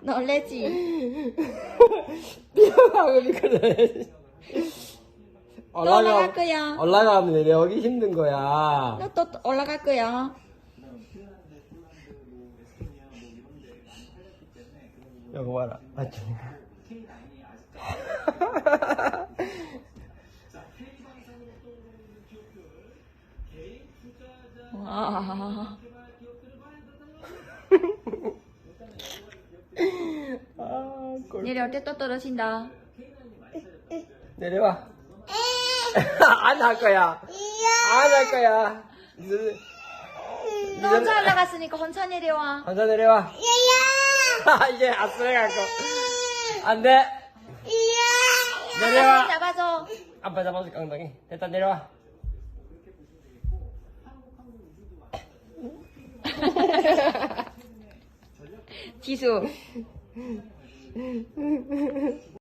놀래지? 뛰어나오니까 내려야지. 올라갈 거야. 올라가면 내려오기 힘든 거야. 너또 올라갈 거야. 이거 봐라. 맞죠? 와. 아, 꼴. 내려올 때 또 떨어진다. 내려와. 안 할 거야. 안 할 거야. 이제- 너 혼자 올라갔으니까 혼자 내려와. 혼자 내려와. 이제 아스레 갈 거. 안 돼. 내려와. 잡아줘. 아빠 잡아줄까, 엉덩이. 됐다, 내려와. 지수.